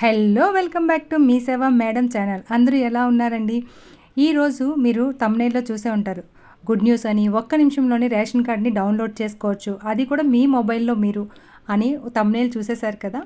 Hello welcome back to Mee Seva madam channel. అందరూ ఎలా ఉన్నారండి? ఈరోజు మీరు తమ్నేల్లో చూసే ఉంటారు. గుడ్ న్యూస్ అని ఒక్క నిమిషంలోనే రేషన్ కార్డ్ని డౌన్లోడ్ చేసుకోవచ్చు. అది కూడా మీ మొబైల్లో మీరు అని తమ్నేల్ చూసేశారు కదా?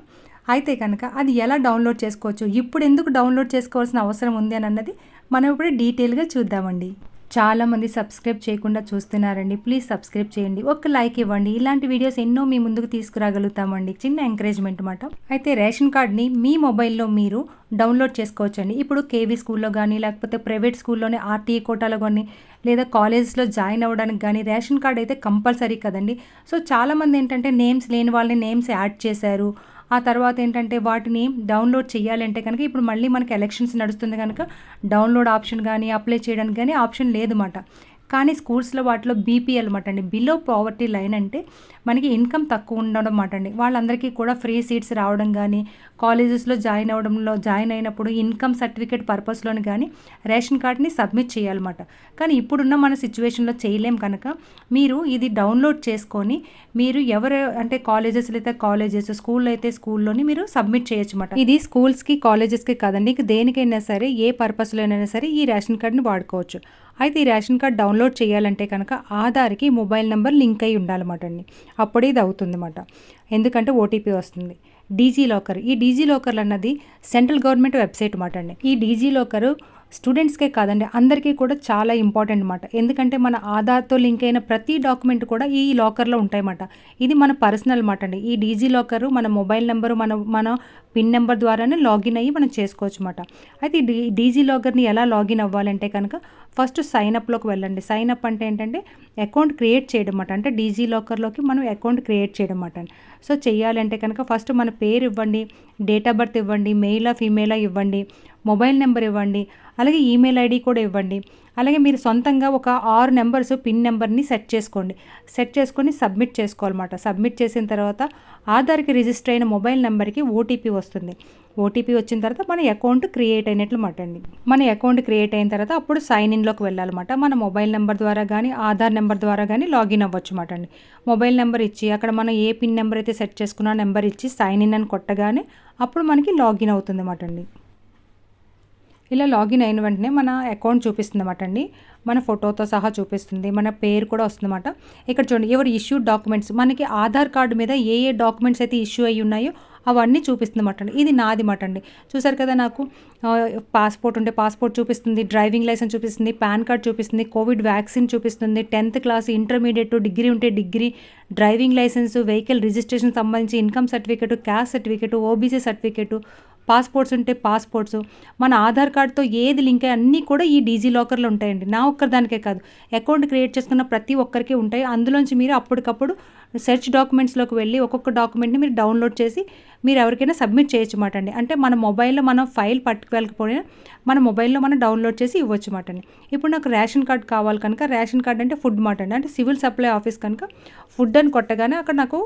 అయితే కనుక అది ఎలా డౌన్లోడ్ చేసుకోవచ్చు? ఇప్పుడు ఎందుకు డౌన్లోడ్ చేసుకోవాల్సిన అవసరం ఉంది అని అన్నది మనం ఇప్పుడు డీటెయిల్గా చూద్దామండి. చాలామంది సబ్స్క్రైబ్ చేయకుండా చూస్తున్నారండి. ప్లీజ్ సబ్స్క్రైబ్ చేయండి. ఒక లైక్ ఇవ్వండి. ఇలాంటి వీడియోస్ ఎన్నో మీ ముందుకు తీసుకురాగలుగుతామండి. చిన్న ఎంకరేజ్మెంట్ మాట అయితే రేషన్ కార్డ్ని మీ మొబైల్లో మీరు డౌన్లోడ్ చేసుకోవచ్చండి. ఇప్పుడు కేవీ స్కూల్లో కానీ లేకపోతే ప్రైవేట్ స్కూల్లోనే ఆర్టీఏ కోటాలో కానీ లేదా కాలేజెస్లో జాయిన్ అవ్వడానికి కానీ రేషన్ కార్డ్ అయితే కంపల్సరీ కదండి. సో చాలామంది ఏంటంటే నేమ్స్ లేని వాళ్ళని నేమ్స్ యాడ్ చేశారు. ఆ తర్వాత ఏంటంటే వాటిని డౌన్లోడ్ చేయాలంటే కనుక ఇప్పుడు మళ్ళీ మనకి ఎలక్షన్స్ నడుస్తుంది కనుక డౌన్లోడ్ ఆప్షన్ కానీ అప్లై చేయడానికి కానీ ఆప్షన్ లేదన్నమాట. కానీ స్కూల్స్లో వాటిలో బీపీఎల్ అనమాట అండి. బిలో పావర్టీ లైన్ అంటే మనకి ఇన్కమ్ తక్కువ ఉండడం అనమాట అండి. వాళ్ళందరికీ కూడా ఫ్రీ సీట్స్ రావడం కానీ కాలేజెస్లో జాయిన్ అవ్వడంలో జాయిన్ అయినప్పుడు ఇన్కమ్ సర్టిఫికేట్ పర్పస్లోని కానీ రేషన్ కార్డ్ని సబ్మిట్ చేయాలన్నమాట కానీ ఇప్పుడున్న మన సిచ్యువేషన్లో చేయలేం కనుక మీరు ఇది డౌన్లోడ్ చేసుకొని మీరు ఎవరు అంటే కాలేజెస్లో అయితే కాలేజెస్ స్కూల్లో అయితే స్కూల్లోని మీరు సబ్మిట్ చేయొచ్చు అనమాట ఇది స్కూల్స్కి కాలేజెస్కి కాదండి. ఇక దేనికైనా సరే ఏ పర్పస్లో సరే ఈ రేషన్ కార్డ్ని వాడుకోవచ్చు. అయితే ఈ రేషన్ కార్డ్ డౌన్లోడ్ చేయాలంటే కనుక ఆధార్కి మొబైల్ నెంబర్ లింక్ అయి ఉండాలన్నమాట అండి. అప్పుడే ఇది అవుతుంది అన్నమాట ఎందుకంటే ఓటీపీ వస్తుంది. DigiLocker. ఈ డీజీ లాకర్ అన్నది సెంట్రల్ గవర్నమెంట్ వెబ్సైట్ మాట అండి. ఈ డీజీ లాకరు స్టూడెంట్స్కే కాదండి అందరికీ కూడా చాలా ఇంపార్టెంట్ అనమాట ఎందుకంటే మన ఆధార్తో లింక్ అయిన ప్రతి డాక్యుమెంట్ కూడా ఈ లాకర్లో ఉంటాయన్నమాట. ఇది మన పర్సనల్ మాట అండి ఈ డీజీ లాకరు మన మొబైల్ నెంబరు మన మన పిన్ నెంబర్ ద్వారానే లాగిన్ అయ్యి మనం చేసుకోవచ్చు అనమాట అయితే డీ డీజీ లాకర్ని ఎలా లాగిన్ అవ్వాలంటే కనుక ఫస్ట్ సైన్ అప్లోకి వెళ్ళండి. సైన్ అప్ అంటే ఏంటంటే అకౌంట్ క్రియేట్ చేయడం అన్నమాట అంటే డీజీ లాకర్లోకి మనం అకౌంట్ క్రియేట్ చేయడం అన్నమాట సో చేయాలంటే కనుక ఫస్ట్ మన పేరు ఇవ్వండి డేట్ ఆఫ్ బర్త్ ఇవ్వండి మెయిలా ఫీమేలా ఇవ్వండి మొబైల్ నెంబర్ ఇవ్వండి అలాగే ఈమెయిల్ ఐడి కూడా ఇవ్వండి. అలాగే మీరు సొంతంగా ఒక ఆరు నెంబర్స్ పిన్ నెంబర్ని సెట్ చేసుకోండి. సెట్ చేసుకొని సబ్మిట్ చేసుకోవాలన్నమాట. సబ్మిట్ చేసిన తర్వాత ఆధార్కి రిజిస్టర్ అయిన మొబైల్ నెంబర్కి ఓటీపీ వస్తుంది. ఓటీపీ వచ్చిన తర్వాత మన అకౌంట్ క్రియేట్ అయినట్లు మాట అండి. మన అకౌంట్ క్రియేట్ అయిన తర్వాత అప్పుడు సైన్ ఇన్లోకి వెళ్ళాలన్నమాట. మన మొబైల్ నెంబర్ ద్వారా కానీ ఆధార్ నెంబర్ ద్వారా కానీ లాగిన్ అవ్వచ్చు మాటండి మొబైల్ నెంబర్ ఇచ్చి అక్కడ మనం ఏ పిన్ నెంబర్ అయితే సెట్ చేసుకున్న నెంబర్ ఇచ్చి సైన్ ఇన్ అని కొట్టగానే అప్పుడు మనకి లాగిన్ అవుతుంది మాట అండి. ఇలా లాగిన్ అయిన వెంటనే మన అకౌంట్ చూపిస్తుంది అన్నమాట అండి. మన ఫోటోతో సహా చూపిస్తుంది. మన పేరు కూడా వస్తుందన్నమాట. ఇక్కడ చూడండి ఎవరు ఇష్యూ డాక్యుమెంట్స్ మనకి ఆధార్ కార్డు మీద ఏ ఏ డాక్యుమెంట్స్ అయితే ఇష్యూ అయ్యి ఉన్నాయో అవన్నీ చూపిస్తుంది మాట అండి. ఇది నాది మాట అండి. చూసారు కదా నాకు పాస్పోర్ట్ ఉంటే పాస్పోర్ట్ చూపిస్తుంది డ్రైవింగ్ లైసెన్స్ చూపిస్తుంది పాన్ కార్డ్ చూపిస్తుంది కోవిడ్ వ్యాక్సిన్ చూపిస్తుంది టెన్త్ క్లాస్ ఇంటర్మీడియట్ డిగ్రీ ఉంటే degree driving licence vehicle registration సంబంధించి income certificate caste certificate OBC certificate passports ఉంటే పాస్పోర్ట్స్. మన ఆధార్ కార్డ్తో ఏది లింక్ అయ్యి అన్నీ కూడా ఈ డీజీ లాకర్లో ఉంటాయండి. నా ఒక్కరిదానికే కాదు. అకౌంట్ క్రియేట్ చేసుకున్న ప్రతి ఒక్కరికి ఉంటాయి. అందులోంచి మీరు అప్పటికప్పుడు సెర్చ్ డాక్యుమెంట్స్లోకి వెళ్ళి ఒక్కొక్క డాక్యుమెంట్ని మీరు డౌన్లోడ్ చేసి మీరు ఎవరికైనా సబ్మిట్ చేయొచ్చు మాట అండి అంటే మన మొబైల్లో మనం ఫైల్ పట్టుకోలేకపోయినా మన మొబైల్లో మనం డౌన్లోడ్ చేసి ఇవ్వచ్చు మాట అండి ఇప్పుడు నాకు రేషన్ కార్డ్ కావాలి కనుక రేషన్ కార్డ్ అంటే ఫుడ్ మాట అండి అంటే సివిల్ సప్లై ఆఫీస్ కనుక ఫుడ్ అని కొట్టగానే అక్కడ నాకు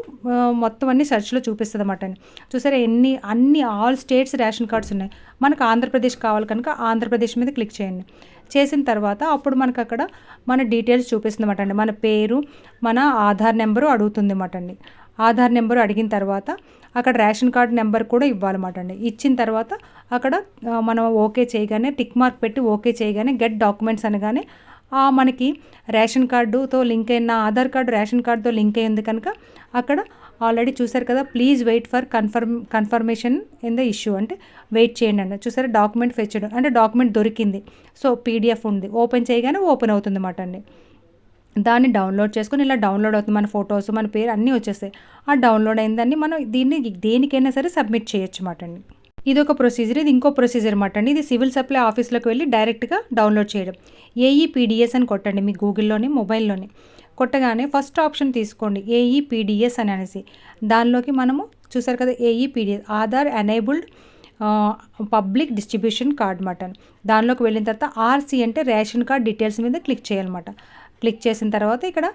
మొత్తం అన్ని సెర్చ్లో చూపిస్తుంది అన్నమాట అండి చూసారా ఎన్ని అన్ని ఆల్ స్టేట్స్ రేషన్ కార్డ్స్ ఉన్నాయి. మనకు ఆంధ్రప్రదేశ్ కావాలి కనుక ఆంధ్రప్రదేశ్ మీద క్లిక్ చేయండి. చేసిన తర్వాత అప్పుడు మనకు అక్కడ మన డీటెయిల్స్ చూపిస్తుంది అండి. మన పేరు మన ఆధార్ నెంబరు అడుగుతుంది అన్నమాట అండి. ఆధార్ నెంబరు అడిగిన తర్వాత అక్కడ రేషన్ కార్డ్ నెంబర్ కూడా ఇవ్వాలన్నమాట అండి. ఇచ్చిన తర్వాత అక్కడ మనం ఓకే చేయగానే టిక్ మార్క్ పెట్టి ఓకే చేయగానే గెట్ డాక్యుమెంట్స్ అనగానే మనకి రేషన్ కార్డుతో లింక్ అయిన ఆధార్ కార్డు రేషన్ కార్డుతో లింక్ అయింది కనుక అక్కడ ఆల్రెడీ చూసారు కదా please wait for confirm confirmation in the issue అంటే వెయిట్ చేయండి అండి చూసారా డాక్యుమెంట్ ఫెచ్ చేయడం. అంటే డాక్యుమెంట్ దొరికింది. సో పీడిఎఫ్ ఉంది. ఓపెన్ చేయగానే ఓపెన్ అవుతుంది అన్నమాట అండి. దాన్ని డౌన్లోడ్ చేసుకొని ఇలా డౌన్లోడ్ అవుతుంది. మన ఫొటోస్ మన పేరు అన్నీ వచ్చేస్తాయి. ఆ డౌన్లోడ్ అయిందాన్ని మనం దీన్ని దేనికైనా సరే సబ్మిట్ చేయొచ్చు అన్నమాట అండి. ఇది ఒక ప్రొసీజర్ ఇది ఇంకో ప్రొసీజర్ అనమాట అండి. ఇది సివిల్ సప్లై ఆఫీస్లోకి వెళ్ళి డైరెక్ట్గా డౌన్లోడ్ చేయడం. ఏఈపీడిఎస్ అని కొట్టండి మీ గూగుల్లోని మొబైల్లోని కొట్టగానే ఫస్ట్ ఆప్షన్ తీసుకోండి. ఏఈపీడిఎస్ అని అనేసి. దానిలోకి మనము చూసారు కదా AEPDS Aadhaar enabled public distribution card అనమాట దానిలోకి వెళ్ళిన తర్వాత ఆర్సీ అంటే రేషన్ కార్డ్ డీటెయిల్స్ మీద క్లిక్ చేయాలన్నమాట. క్లిక్ చేసిన తర్వాత ఇక్కడ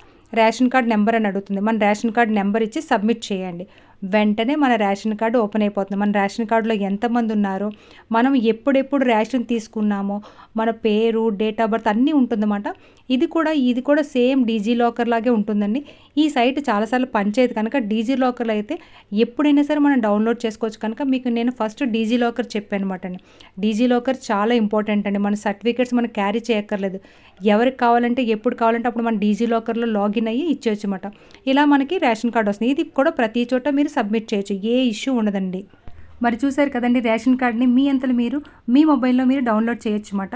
రేషన్ కార్డ్ నెంబర్ అని అడుగుతుంది. మన రేషన్ కార్డ్ నెంబర్ ఇచ్చి సబ్మిట్ చేయండి. వెంటనే మన రేషన్ కార్డు ఓపెన్ అయిపోతుంది. మన రేషన్ కార్డులో ఎంతమంది ఉన్నారో మనం ఎప్పుడెప్పుడు రేషన్ తీసుకున్నామో మన పేరు డేట్ ఆఫ్ బర్త్ అన్నీ ఉంటుందన్నమాట. ఇది కూడా ఇది కూడా సేమ్ డీజీ లాకర్ లాగే ఉంటుందండి. ఈ సైట్ చాలాసార్లు పనిచేయదు కనుక డీజీ లాకర్లో అయితే ఎప్పుడైనా సరే మనం డౌన్లోడ్ చేసుకోవచ్చు. కనుక మీకు నేను ఫస్ట్ డీజీ లాకర్ చెప్పాను అనమాట అండి. డీజీ లాకర్ చాలా ఇంపార్టెంట్ అండి. మన సర్టిఫికేట్స్ మనం క్యారీ చేయక్కర్లేదు. ఎవరికి కావాలంటే ఎప్పుడు కావాలంటే అప్పుడు మన డీజీ లాకర్లో లాగిన్ అయ్యి ఇచ్చేయచ్చు అనమాట ఇలా మనకి రేషన్ కార్డు వస్తుంది. ఇది కూడా ప్రతి చోట మీరు సబ్మిట్ చేయొచ్చు. ఏ ఇష్యూ ఉండదండి. మరి చూసారు కదండి రేషన్ కార్డ్ని మీ అంతలో మీరు మీ మొబైల్లో మీరు డౌన్లోడ్ చేయొచ్చు అన్నమాట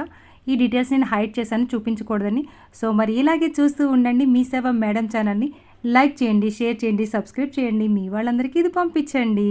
ఈ డీటెయిల్స్ నేను హైడ్ చేశాను చూపించకూడదని. సో మరి ఇలాగే చూస్తూ ఉండండి మీ సేవ మేడం ఛానల్ని. లైక్ చేయండి షేర్ చేయండి సబ్స్క్రైబ్ చేయండి. మీ వాళ్ళందరికీ ఇది పంపించండి.